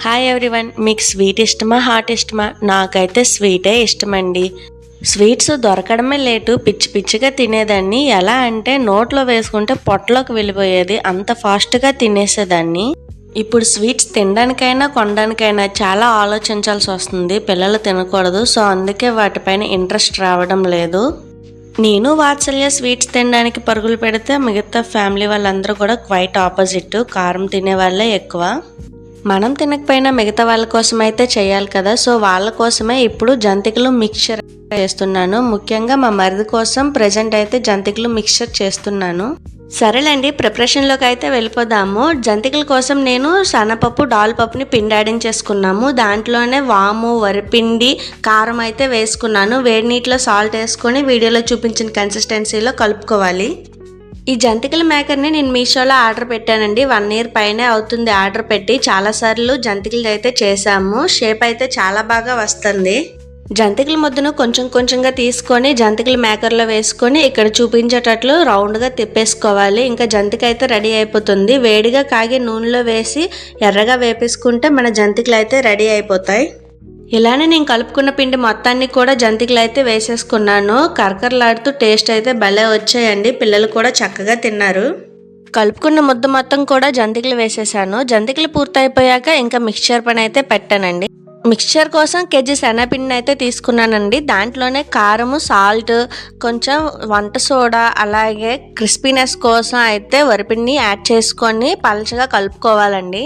Hi everyone మీకు sweet ఇష్టమా hot ఇష్టమా? నాకైతే స్వీటే ఇష్టమండి. స్వీట్స్ దొరకడమే లేటు పిచ్చి పిచ్చిగా తినేదాన్ని. ఎలా అంటే నోట్లో వేసుకుంటే పొట్టలోకి వెళ్ళిపోయేది అంత ఫాస్ట్గా తినేసేదాన్ని. ఇప్పుడు స్వీట్స్ తినడానికైనా కొనడానికైనా చాలా ఆలోచించాల్సి వస్తుంది. పిల్లలు తినకూడదు సో అందుకే వాటిపైన ఇంట్రెస్ట్ రావడం లేదు. నేను వాత్సల్య స్వీట్స్ తినడానికి పరుగులు పెడితే మిగతా ఫ్యామిలీ వాళ్ళందరూ కూడా క్వైట్ ఆపోజిట్ కారం తినే వాళ్ళే ఎక్కువ. మనం తినకపోయినా మిగతా వాళ్ళ కోసం అయితే చేయాలి కదా. సో వాళ్ళ కోసమే ఇప్పుడు జంతికలు మిక్చర్ చేస్తున్నాను. ముఖ్యంగా మా మరిది కోసం ప్రజెంట్ అయితే జంతికలు మిక్చర్ చేస్తున్నాను. సరేలేండి ప్రిపరేషన్లోకి అయితే వెళ్ళిపోదాము. జంతికల కోసం నేను సన్నపప్పు డాల్ పప్పుని పిండాడించేసుకున్నాము. దాంట్లోనే వాము వరిపిండి కారం అయితే వేసుకున్నాను. వేడి నీటిలో సాల్ట్ వేసుకొని వీడియోలో చూపించిన కన్సిస్టెన్సీలో కలుపుకోవాలి. ఈ జంతికల మేకర్ని నేను మీషోలో ఆర్డర్ పెట్టానండి. వన్ ఇయర్ పైనే అవుతుంది ఆర్డర్ పెట్టి. చాలాసార్లు జంతికలు అయితే చేసాము షేప్ అయితే చాలా బాగా వస్తుంది. జంతికల ముద్దను కొంచెం కొంచెంగా తీసుకొని జంతికల మేకర్లో వేసుకొని ఇక్కడ చూపించేటట్లు రౌండ్గా తిప్పేసుకోవాలి. ఇంకా జంతిక అయితే రెడీ అయిపోతుంది. వేడిగా కాగే నూనెలో వేసి ఎర్రగా వేపేసుకుంటే మన జంతికలు అయితే రెడీ అయిపోతాయి. ఇలానే నేను కలుపుకున్న పిండి మొత్తాన్ని కూడా జంతికలు అయితే వేసేసుకున్నాను. కరకరలాడుతూ టేస్ట్ అయితే భలే వచ్చాయండి. పిల్లలు కూడా చక్కగా తిన్నారు. కలుపుకున్న ముద్ద మొత్తం కూడా జంతికలు వేసేసాను. జంతికలు పూర్తయిపోయాక ఇంకా మిక్చర్ పని అయితే పెట్టానండి. మిక్చర్ కోసం కేజీ శనగపిండిని అయితే తీసుకున్నానండి. దాంట్లోనే కారము సాల్ట్ కొంచెం వంట సోడా అలాగే క్రిస్పీనెస్ కోసం అయితే వరిపిండిని యాడ్ చేసుకొని పలచగా కలుపుకోవాలండి.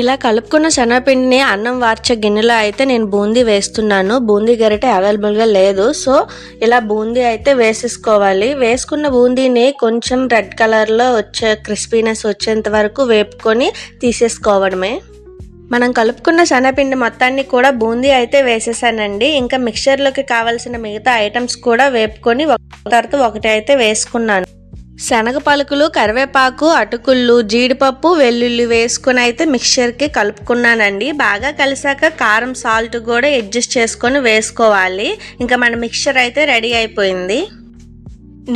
ఇలా కలుపుకున్న శనగపిండిని అన్నం వార్చే గిన్నెలో అయితే నేను బూందీ వేస్తున్నాను. బూందీ గరిటె అవైలబుల్గా లేదు. సో ఇలా బూందీ అయితే వేసేసుకోవాలి. వేసుకున్న బూందీని కొంచెం రెడ్ కలర్లో వచ్చే క్రిస్పీనెస్ వచ్చేంత వరకు వేపుకొని తీసేసుకోవడమే. మనం కలుపుకున్న శనగపిండి మొత్తాన్ని కూడా బూందీ అయితే వేసేసానండి. ఇంకా మిక్చర్లోకి కావాల్సిన మిగతా ఐటమ్స్ కూడా వేపుకొని ఒక తర్వాత ఒకటి అయితే వేసుకున్నాను. శనగ పలుకులు కరివేపాకు అటుకుళ్ళు జీడిపప్పు వెల్లుల్లి వేసుకుని అయితే మిక్చర్కి కలుపుకున్నానండి. బాగా కలిసాక కారం సాల్ట్ కూడా అడ్జస్ట్ చేసుకొని వేసుకోవాలి. ఇంకా మన మిక్చర్ అయితే రెడీ అయిపోయింది.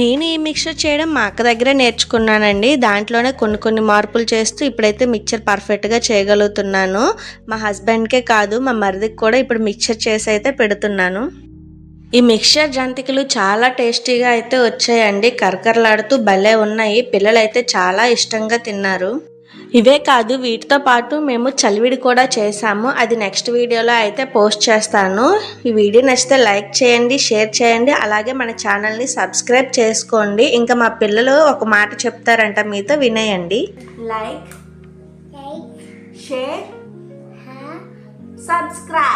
నేను ఈ మిక్చర్ చేయడం మా అక్క దగ్గరే నేర్చుకున్నానండి. దాంట్లోనే కొన్ని కొన్ని మార్పులు చేస్తూ ఇప్పుడైతే మిక్చర్ పర్ఫెక్ట్గా చేయగలుగుతున్నాను. మా హస్బెండ్కే కాదు మా మరిదికి కూడా ఇప్పుడు మిక్చర్ చేసి అయితే పెడుతున్నాను. ఈ మిక్చర్ జంతికలు చాలా టేస్టీగా అయితే వచ్చాయండి. కరకరలాడుతూ భలే ఉన్నాయి. పిల్లలైతే చాలా ఇష్టంగా తిన్నారు. ఇవే కాదు వీటితో పాటు మేము చలివిడి కూడా చేసాము అది నెక్స్ట్ వీడియోలో అయితే పోస్ట్ చేస్తాను. ఈ వీడియో నచ్చితే లైక్ చేయండి షేర్ చేయండి. అలాగే మన ఛానల్ని సబ్స్క్రైబ్ చేసుకోండి. ఇంకా మా పిల్లలు ఒక మాట చెప్తారంట మీతో వినేయండి. Like share? సబ్స్క్రైబ్.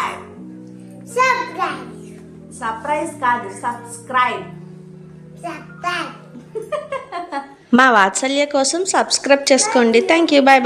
సర్ప్రైజ్ కాదు సబ్స్క్రైబ్. మా వాత్సల్య కోసం సబ్స్క్రైబ్ చేసుకోండి. Thank you bye bye